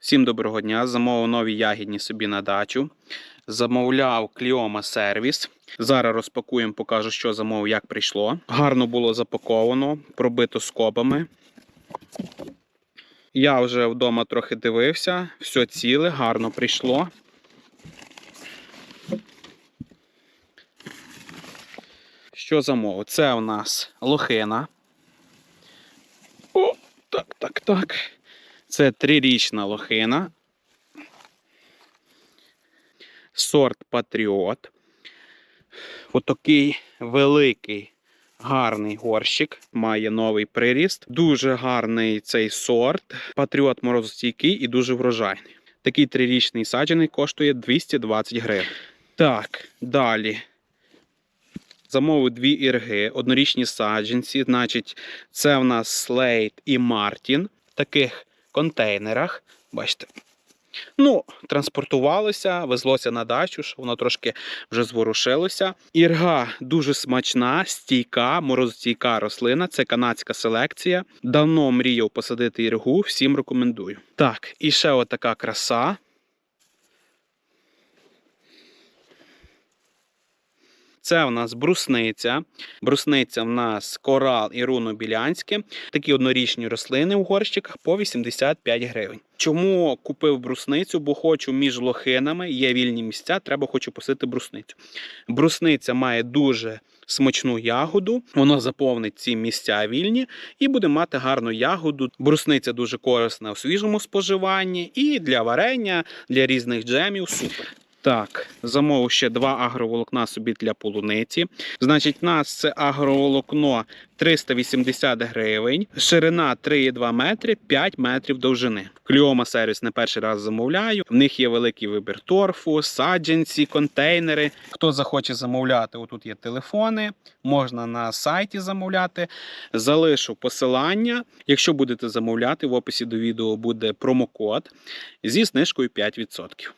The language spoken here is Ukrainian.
Всім доброго дня. Замовив нові ягідні собі на дачу. Замовляв Кліома сервіс. Зараз розпакуємо, покажу, що замовив, як прийшло. Гарно було запаковано, пробито скобами. Я вже вдома трохи дивився, все ціле, гарно прийшло. Що замовив? Це у нас лохина. О, так, так, так. Це трирічна лохина. Сорт Патріот. Отакий великий гарний горщик. Має новий приріст. Дуже гарний цей сорт. Патріот морозостійкий і дуже врожайний. Такий трирічний саджаний коштує 220 гривень. Так, далі. Замовив дві ірги, однорічні саджанці. Значить, це в нас Слейт і Мартін таких контейнерах. Бачите. Ну, транспортувалося, везлося на дачу, що воно трошки вже зворушилося. Ірга дуже смачна, стійка, морозостійка рослина. Це канадська селекція. Давно мріяв посадити іргу, всім рекомендую. Так, і ще отака краса. Це в нас брусниця. Брусниця в нас корал і руно білянське. Такі однорічні рослини в горщиках по 85 гривень. Чому купив брусницю? Бо хочу між лохинами, є вільні місця, треба хочу посити брусницю. Брусниця має дуже смачну ягоду, воно заповнить ці місця вільні і буде мати гарну ягоду. Брусниця дуже корисна у свіжому споживанні і для варення, для різних джемів. Супер. Так, замовив ще два агроволокна собі для полуниці. Значить, у нас це агроволокно 380 гривень, ширина 3,2 метри, 5 метрів довжини. Кліома сервіс не перший раз замовляю. В них є великий вибір торфу, саджанці, контейнери. Хто захоче замовляти, отут є телефони, можна на сайті замовляти. Залишу посилання. Якщо будете замовляти, в описі до відео буде промокод зі знижкою 5%.